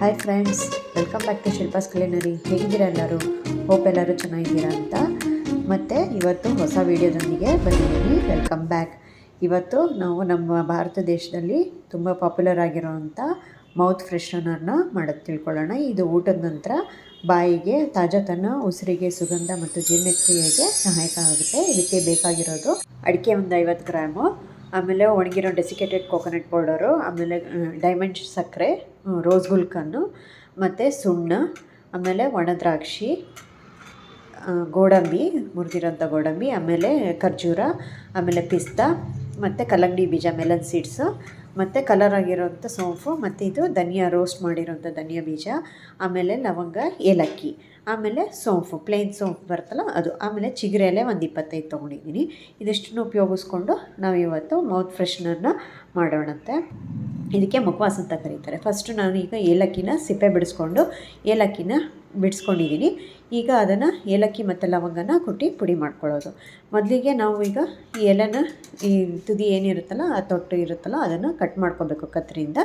Hi friends welcome back to Shilpa's culinary ಹೇಗಿದ್ದೀರಾ ಎಲ್ಲರೂ? Hope ಎಲ್ಲರೂ ಚೆನ್ನಾಗಿದ್ದೀರಾ ಅಂತ. ಮತ್ತು ಇವತ್ತು ಹೊಸ ವೀಡಿಯೋದೊಂದಿಗೆ ಬಂದಿದ್ದೀನಿ. ವೆಲ್ಕಮ್ ಬ್ಯಾಕ್ ಇವತ್ತು ನಾವು ನಮ್ಮ ಭಾರತ ದೇಶದಲ್ಲಿ ತುಂಬ ಪಾಪ್ಯುಲರ್ ಆಗಿರೋವಂಥ ಮೌತ್ ಫ್ರೆಶನರ್ನ ಮಾಡೋದು ತಿಳ್ಕೊಳ್ಳೋಣ. ಇದು ಊಟದ ನಂತರ ಬಾಯಿಗೆ ತಾಜಾತನ, ಉಸಿರಿಗೆ ಸುಗಂಧ ಮತ್ತು ಜೀರ್ಣಕ್ರಿಯೆಗೆ ಸಹಾಯಕ ಆಗುತ್ತೆ. ಇದಕ್ಕೆ ಬೇಕಾಗಿರೋದು ಅಡಿಕೆ ಒಂದು ಐವತ್ತು ಗ್ರಾಮು ಆಮೇಲೆ ಒಣಗಿರೋ ಡೆಸಿಕೇಟೆಡ್ ಕೋಕೋನಟ್ ಪೌಡರು ಆಮೇಲೆ ಡೈಮಂಡ್ ಸಕ್ಕರೆ ರೋಸ್ ಗುಲ್ಕನ್ನು ಮತ್ತು ಸುಣ್ಣ, ಆಮೇಲೆ ಒಣ ದ್ರಾಕ್ಷಿ ಗೋಡಂಬಿ, ಮುರಿದಿರೋಂಥ ಗೋಡಂಬಿ, ಆಮೇಲೆ ಖರ್ಜೂರ, ಆಮೇಲೆ ಪಿಸ್ತಾ, ಮತ್ತು ಕಲ್ಲಂಗಡಿ ಬೀಜ ಮೆಲನ್ ಸೀಡ್ಸು ಮತ್ತು ಕಲರ್ ಆಗಿರೋಂಥ ಸೋಂಪು, ಮತ್ತು ಇದು ಧನಿಯಾ ರೋಸ್ಟ್ ಮಾಡಿರೋಂಥ ಧನಿಯಾ ಬೀಜ, ಆಮೇಲೆ ಲವಂಗ, ಏಲಕ್ಕಿ. ಆಮೇಲೆ ಸೋಂಪು ಪ್ಲೇನ್ ಸೋಂಪು ಬರುತ್ತಲ್ಲ ಅದು. ಆಮೇಲೆ ಚಿಗುರೆ ಒಂದು ಇಪ್ಪತ್ತೈದು ತೊಗೊಂಡಿದ್ದೀನಿ. ಇದಿಷ್ಟನ್ನು ಉಪಯೋಗಿಸ್ಕೊಂಡು ನಾವು ಇವತ್ತು ಮೌತ್ ಫ್ರೆಶ್ನರ್ನ ಮಾಡೋಣಂತೆ. ಇದಕ್ಕೆ ಮುಖವಾಸ ಅಂತ ಕರೀತಾರೆ. ಫಸ್ಟು ನಾನು ಈಗ ಏಲಕ್ಕಿನ ಸಿಪ್ಪೆ ಬಿಡಿಸ್ಕೊಂಡು, ಏಲಕ್ಕಿನ ಬಿಡಿಸ್ಕೊಂಡಿದ್ದೀನಿ. ಈಗ ಅದನ್ನು ಏಲಕ್ಕಿ ಮತ್ತು ಲವಂಗನ ಕುಟ್ಟಿ ಪುಡಿ ಮಾಡ್ಕೊಳ್ಳೋದು. ಮೊದಲಿಗೆ ನಾವು ಈಗ ಈ ಎಲೆನ, ಈ ತುದಿ ಏನಿರುತ್ತಲ್ಲ, ಆ ತೊಟ್ಟು ಇರುತ್ತಲ್ಲ, ಅದನ್ನು ಕಟ್ ಮಾಡ್ಕೋಬೇಕು ಕತ್ತರಿಯಿಂದ.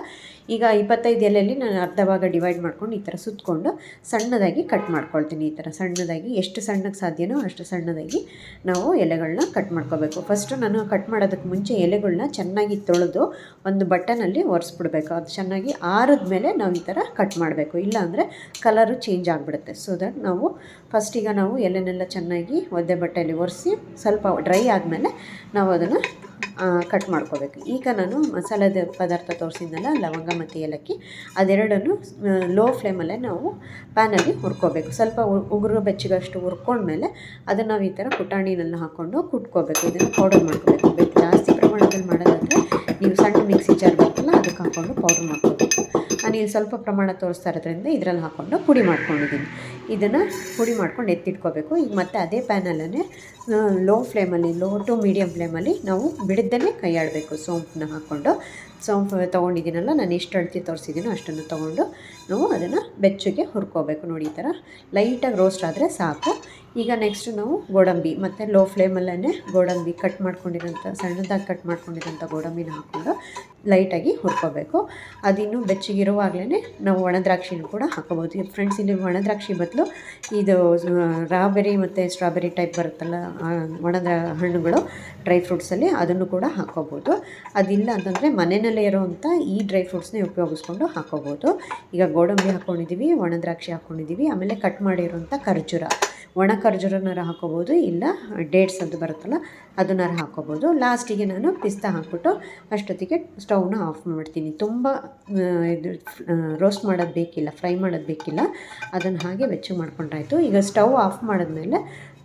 ಈಗ ಇಪ್ಪತ್ತೈದು ಎಲೆಯಲ್ಲಿ ನಾನು ಅರ್ಧ ಭಾಗ ಡಿವೈಡ್ ಮಾಡ್ಕೊಂಡು ಈ ಥರ ಸುತ್ತಕೊಂಡು ಸಣ್ಣದಾಗಿ ಕಟ್ ಮಾಡ್ಕೊಳ್ತೀನಿ ಈ ಥರ. ಸಣ್ಣದಾಗಿ, ಎಷ್ಟು ಸಣ್ಣಗೆ ಸಾಧ್ಯನೋ ಅಷ್ಟು ಸಣ್ಣದಾಗಿ ನಾವು ಎಲೆಗಳನ್ನ ಕಟ್ ಮಾಡ್ಕೋಬೇಕು. ಫಸ್ಟು ನಾನು ಕಟ್ ಮಾಡೋದಕ್ಕೆ ಮುಂಚೆ ಎಲೆಗಳನ್ನ ಚೆನ್ನಾಗಿ ತೊಳೆದು ಒಂದು ಬಟ್ಟನಲ್ಲಿ ಒರೆಸ್ಬಿಡ್ಬೇಕು. ಅದು ಚೆನ್ನಾಗಿ ಆರಿದ ಮೇಲೆ ನಾವು ಈ ಥರ ಕಟ್ ಮಾಡಬೇಕು. ಇಲ್ಲಾಂದರೆ ಕಲರು ಚೇಂಜ್ ಆಗಿಬಿಡುತ್ತೆ. ಸೊ ದಟ್ ನಾವು ಫಸ್ಟ್ ಈಗ ನಾವು ಎಲೆನೆಲ್ಲ ಚೆನ್ನಾಗಿ ಒದ್ದೆ ಬಟ್ಟೆಯಲ್ಲಿ ಒರೆಸಿ ಸ್ವಲ್ಪ ಡ್ರೈ ಆದಮೇಲೆ ನಾವು ಅದನ್ನು ಕಟ್ ಮಾಡ್ಕೋಬೇಕು. ಈಗ ನಾನು ಮಸಾಲೆದ ಪದಾರ್ಥ ತೋರಿಸಿದ್ನಲ್ಲ, ಲವಂಗ ಮತ್ತು ಏಲಕ್ಕಿ, ಅದೆರಡನ್ನು ಲೋ ಫ್ಲೇಮಲ್ಲೇ ನಾವು ಪ್ಯಾನಲ್ಲಿ ಹುರ್ಕೋಬೇಕು. ಸ್ವಲ್ಪ ಉಗುರು ಬೆಚ್ಚಗಷ್ಟು ಹುರ್ಕೊಂಡ್ಮೇಲೆ ಅದನ್ನು ನಾವು ಈ ಥರ ಪುಟಾಣಿನಲ್ಲಿ ಹಾಕ್ಕೊಂಡು ಕುಟ್ಕೋಬೇಕು. ಇದನ್ನು ಪೌಡರ್ ಮಾಡ್ಕೋಬೇಕು. ಜಾಸ್ತಿ ಪ್ರಮಾಣದಲ್ಲಿ ಮಾಡೋದಾದರೆ ನೀವು ಸಣ್ಣ ಮಿಕ್ಸಿ ಜಾರ್ ಬರ್ತಲ್ಲ ಅದಕ್ಕೆ ಹಾಕ್ಕೊಂಡು ಪೌಡರ್ ಮಾಡ್ಕೋಬೇಕು. ನಾನು ಇಲ್ಲಿ ಸ್ವಲ್ಪ ಪ್ರಮಾಣ ತೋರಿಸ್ತಾ ಇರೋದ್ರಿಂದ ಇದರಲ್ಲಿ ಹಾಕ್ಕೊಂಡು ಪುಡಿ ಮಾಡ್ಕೊಂಡಿದ್ದೀನಿ. ಇದನ್ನು ಪುಡಿ ಮಾಡ್ಕೊಂಡು ಎತ್ತಿಟ್ಕೋಬೇಕು. ಈಗ ಮತ್ತೆ ಅದೇ ಪ್ಯಾನಲ್ಲೇ ಲೋ ಫ್ಲೇಮಲ್ಲಿ ಲೋ ಟು ಮೀಡಿಯಮ್ ಫ್ಲೇಮಲ್ಲಿ ನಾವು ಬಿಡದ್ದಲ್ಲೇ ಕೈ ಆಡಬೇಕು ಸೋಂಪನ್ನ ಹಾಕ್ಕೊಂಡು ಸೋಂಪು ತೊಗೊಂಡಿದ್ದೀನಲ್ಲ, ನಾನು ಎಷ್ಟು ಅಳತಿ ತೋರಿಸಿದ್ದೀನೋ ಅಷ್ಟನ್ನು ತೊಗೊಂಡು ನಾವು ಅದನ್ನು ಬೆಚ್ಚಗೆ ಹುರ್ಕೋಬೇಕು. ನೋಡಿ ಈ ಥರ ಲೈಟಾಗಿ ರೋಸ್ಟ್ ಆದರೆ ಸಾಕು. ಈಗ ನೆಕ್ಸ್ಟ್ ನಾವು ಗೋಡಂಬಿ, ಮತ್ತು ಲೋ ಫ್ಲೇಮಲ್ಲೇ ಗೋಡಂಬಿ ಕಟ್ ಮಾಡ್ಕೊಂಡಿರೋಂಥ, ಸಣ್ಣದಾಗಿ ಕಟ್ ಮಾಡ್ಕೊಂಡಿರೋಂಥ ಗೋಡಂಬಿನ ಹಾಕ್ಕೊಂಡು ಲೈಟಾಗಿ ಹುರ್ಕೋಬೇಕು. ಅದಿನ್ನು ಬೆಚ್ಚಗಿರುವಾಗಲೇ ನಾವು ಒಣ ದ್ರಾಕ್ಷಿನೂ ಕೂಡ ಹಾಕೋಬೋದು. ಫ್ರೆಂಡ್ಸ್ ಇಲ್ಲಿ ಒಣ ದ್ರಾಕ್ಷಿ ಬದಲು ಇದು ರಾಬೆರಿ ಮತ್ತು ಸ್ಟ್ರಾಬೆರಿ ಟೈಪ್ ಬರುತ್ತಲ್ಲ ಒಣ ಹಣ್ಣುಗಳು ಡ್ರೈ ಫ್ರೂಟ್ಸಲ್ಲಿ ಅದನ್ನು ಕೂಡ ಹಾಕೋಬೋದು. ಅದಿಲ್ಲ ಅಂತಂದರೆ ಮನೆಯಲ್ಲೇ ಇರೋವಂಥ ಈ ಡ್ರೈ ಫ್ರೂಟ್ಸ್ನೇ ಉಪಯೋಗಿಸ್ಕೊಂಡು ಹಾಕೋಬೋದು. ಈಗ ಗೋಡಂಬಿ ಹಾಕ್ಕೊಂಡಿದ್ದೀವಿ ಒಣ ದ್ರಾಕ್ಷಿ ಹಾಕ್ಕೊಂಡಿದ್ದೀವಿ ಆಮೇಲೆ ಕಟ್ ಮಾಡಿರುವಂಥ ಖರ್ಜೂರ. ಒಣ ಖರ್ಜೂರನಾರ ಹಾಕೋಬೋದು, ಇಲ್ಲ ಡೇಟ್ಸ್ ಅದು ಬರುತ್ತಲ್ಲ, ಅದನ್ನಾರು ಹಾಕೋಬೋದು. ಲಾಸ್ಟಿಗೆ ನಾನು ಪಿಸ್ತಾ ಹಾಕ್ಬಿಟ್ಟು ಅಷ್ಟೊತ್ತಿಗೆ ಸ್ಟವ್ನ ಆಫ್ ಮಾಡ್ತೀನಿ. ತುಂಬ ಇದು ರೋಸ್ಟ್ ಮಾಡೋದು ಬೇಕಿಲ್ಲ, ಫ್ರೈ ಮಾಡೋದು ಬೇಕಿಲ್ಲ. ಅದನ್ನು ಹಾಗೆ ಬೆಚ್ಚಗೆ ಮಾಡ್ಕೊಂಡ್ರಾಯ್ತು. ಈಗ ಸ್ಟವ್ ಆಫ್ ಮಾಡಿದ್ಮೇಲೆ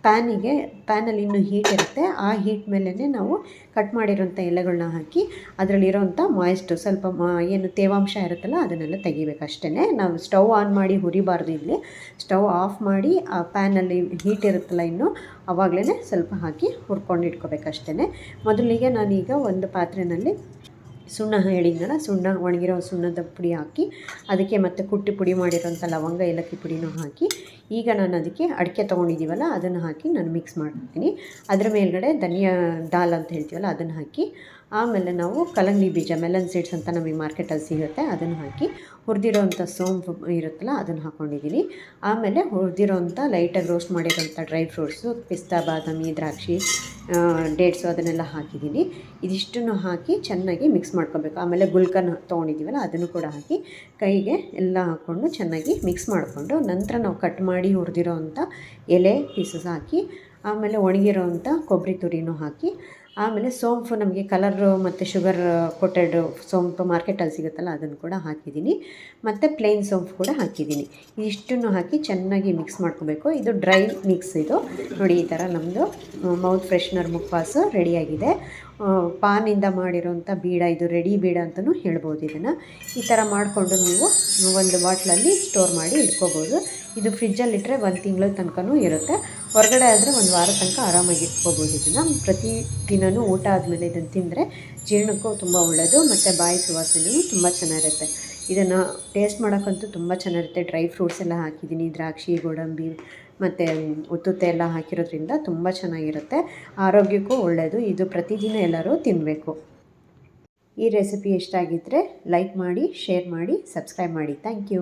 ಪ್ಯಾನಿಗೆ, ಪ್ಯಾನಲ್ಲಿ ಇನ್ನೂ ಹೀಟ್ ಇರುತ್ತೆ. ಆ ಹೀಟ್ ಮೇಲೇ ನಾವು ಕಟ್ ಮಾಡಿರೋಂಥ ಎಲೆಗಳನ್ನ ಹಾಕಿ ಅದರಲ್ಲಿರೋಂಥ ಮಾಯಿಸ್ಟು, ಸ್ವಲ್ಪ ಮಾ ಏನು ತೇವಾಂಶ ಇರುತ್ತಲ್ಲ ಅದನ್ನೆಲ್ಲ ತೆಗಿಬೇಕು ಅಷ್ಟೇ ನಾವು ಸ್ಟವ್ ಆನ್ ಮಾಡಿ ಹುರಿಬಾರ್ದು ಇಲ್ಲಿ. ಸ್ಟವ್ ಆಫ್ ಮಾಡಿ ಆ ಪ್ಯಾನಲ್ಲಿ ಹೀಟ್ ಇರುತ್ತಲ್ಲ ಇನ್ನು ಆವಾಗಲೇ ಸ್ವಲ್ಪ ಹಾಕಿ ಹುರ್ಕೊಂಡು ಇಟ್ಕೋಬೇಕಷ್ಟೇ ಮೊದಲಿಗೆ ನಾನೀಗ ಒಂದು ಪಾತ್ರೆಯಲ್ಲಿ ಸುಣ್ಣ ಹೇಳಿದ್ನಲ್ಲ, ಸುಣ್ಣ ಒಣಗಿರೋ ಸುಣ್ಣದ ಪುಡಿ ಹಾಕಿ, ಅದಕ್ಕೆ ಮತ್ತೆ ಕುಟ್ಟಿ ಪುಡಿ ಮಾಡಿರೋಂಥ ಲವಂಗ, ಏಲಕ್ಕಿ ಪುಡಿನೂ ಹಾಕಿ, ಈಗ ನಾನು ಅದಕ್ಕೆ ಅಡಿಕೆ ತೊಗೊಂಡಿದ್ದೀವಲ್ಲ, ಅದನ್ನು ಹಾಕಿ ನಾನು ಮಿಕ್ಸ್ ಮಾಡ್ತೀನಿ ಅದರ ಮೇಲ್ಗಡೆ ಧನಿಯಾ ದಾಲ್ ಅಂತ ಹೇಳ್ತೀವಲ್ಲ, ಅದನ್ನು ಹಾಕಿ ಆಮೇಲೆ ನಾವು ಕಲಂಗಡಿ ಬೀಜ, ಮೆಲನ್ ಸೀಡ್ಸ್ ಅಂತ ನಮಗೆ ಮಾರ್ಕೆಟಲ್ಲಿ ಸಿಗುತ್ತೆ. ಅದನ್ನು ಹಾಕಿ ಹುರಿದಿರೋಂಥ ಸೋಂಪು ಇರುತ್ತಲ್ಲ, ಅದನ್ನು ಹಾಕ್ಕೊಂಡಿದ್ದೀನಿ ಆಮೇಲೆ ಹುರಿದಿರೋಂಥ ಲೈಟಾಗಿ ರೋಸ್ಟ್ ಮಾಡಿರೋಂಥ ಡ್ರೈ ಫ್ರೂಟ್ಸು, ಪಿಸ್ತಾ, ಬಾದಾಮಿ, ದ್ರಾಕ್ಷಿ ಡೇಟ್ಸು ಅದನ್ನೆಲ್ಲ ಹಾಕಿದ್ದೀನಿ. ಇದಿಷ್ಟನ್ನು ಹಾಕಿ ಚೆನ್ನಾಗಿ ಮಿಕ್ಸ್ ಮಾಡ್ಕೋಬೇಕು. ಆಮೇಲೆ ಗುಲ್ಕನ್ ತೊಗೊಂಡಿದ್ದೀವಲ್ಲ, ಅದನ್ನು ಕೂಡ ಹಾಕಿ ಕೈಗೆ ಎಲ್ಲ ಹಾಕ್ಕೊಂಡು ಚೆನ್ನಾಗಿ ಮಿಕ್ಸ್ ಮಾಡಿಕೊಂಡು ನಂತರ ನಾವು ಕಟ್ ಮಾಡಿ ಹುರಿದಿರೋ ಅಂಥ ಎಲೆ ಪೀಸಸ್ ಹಾಕಿ, ಆಮೇಲೆ ಒಣಗಿರೋವಂಥ ಕೊಬ್ಬರಿ ತುರಿನೂ ಹಾಕಿ ಆಮೇಲೆ ಸೋಂಪು ನಮಗೆ ಕಲರು ಮತ್ತು ಶುಗರ್ ಕೊಟೆಡ್ ಸೋಂಪು ಮಾರ್ಕೆಟಲ್ಲಿ ಸಿಗುತ್ತಲ್ಲ, ಅದನ್ನು ಕೂಡ ಹಾಕಿದ್ದೀನಿ. ಮತ್ತು ಪ್ಲೇನ್ ಸೋಂಪು ಕೂಡ ಹಾಕಿದ್ದೀನಿ. ಇಷ್ಟನ್ನು ಹಾಕಿ ಚೆನ್ನಾಗಿ ಮಿಕ್ಸ್ ಮಾಡ್ಕೋಬೇಕು. ಇದು ಡ್ರೈ ಮಿಕ್ಸ್ ಇದು. ನೋಡಿ, ಈ ಥರ ನಮ್ಮದು ಮೌತ್ ಫ್ರೆಶ್ನರ್ ಮುಕ್ವಾಸು ರೆಡಿಯಾಗಿದೆ ಪಾನಿಂದ ಮಾಡಿರೋಂಥ ಬೀಡ, ಇದು ರೆಡಿ ಬೀಡ ಅಂತಲೂ ಹೇಳ್ಬೋದು ಇದನ್ನು. ಈ ಥರ ಮಾಡಿಕೊಂಡು ನೀವು ಒಂದು ಬಾಟ್ಲಲ್ಲಿ ಸ್ಟೋರ್ ಮಾಡಿ ಇಟ್ಕೋಬೋದು. ಇದು ಫ್ರಿಜ್ಜಲ್ಲಿಟ್ಟರೆ ಒಂದು ತಿಂಗಳ ತನಕನೂ ಇರುತ್ತೆ. ಹೊರಗಡೆ ಆದರೆ ಒಂದು ವಾರ ತನಕ ಆರಾಮಾಗಿ ಇಟ್ಕೋಬೋದು. ಇದನ್ನು ಪ್ರತಿ ದಿನವೂ ಊಟ ಆದಮೇಲೆ ಇದನ್ನು ತಿಂದರೆ ಜೀರ್ಣಕ್ಕೂ ತುಂಬ ಒಳ್ಳೆಯದು ಮತ್ತು ಬಾಯಿ ಸುವಾಸನೆಯೂ ತುಂಬ ಚೆನ್ನಾಗಿರುತ್ತೆ. ಇದನ್ನು ಟೇಸ್ಟ್ ಮಾಡೋಕ್ಕಂತೂ ತುಂಬ ಚೆನ್ನಾಗಿರುತ್ತೆ. ಡ್ರೈ ಫ್ರೂಟ್ಸ್ ಎಲ್ಲ ಹಾಕಿದ್ದೀನಿ ದ್ರಾಕ್ಷಿ, ಗೋಡಂಬಿ, ಮತ್ತು ಉತ್ತುತ್ತೆ ಎಲ್ಲ ಹಾಕಿರೋದ್ರಿಂದ ತುಂಬ ಚೆನ್ನಾಗಿರುತ್ತೆ. ಆರೋಗ್ಯಕ್ಕೂ ಒಳ್ಳೆಯದು ಇದು ಪ್ರತಿದಿನ ಎಲ್ಲರೂ ತಿನ್ನಬೇಕು ಈ ರೆಸಿಪಿ ಇಷ್ಟ ಆಗಿದ್ದರೆ ಲೈಕ್ ಮಾಡಿ ಶೇರ್ ಮಾಡಿ ಸಬ್ಸ್ಕ್ರೈಬ್ ಮಾಡಿ. Thank you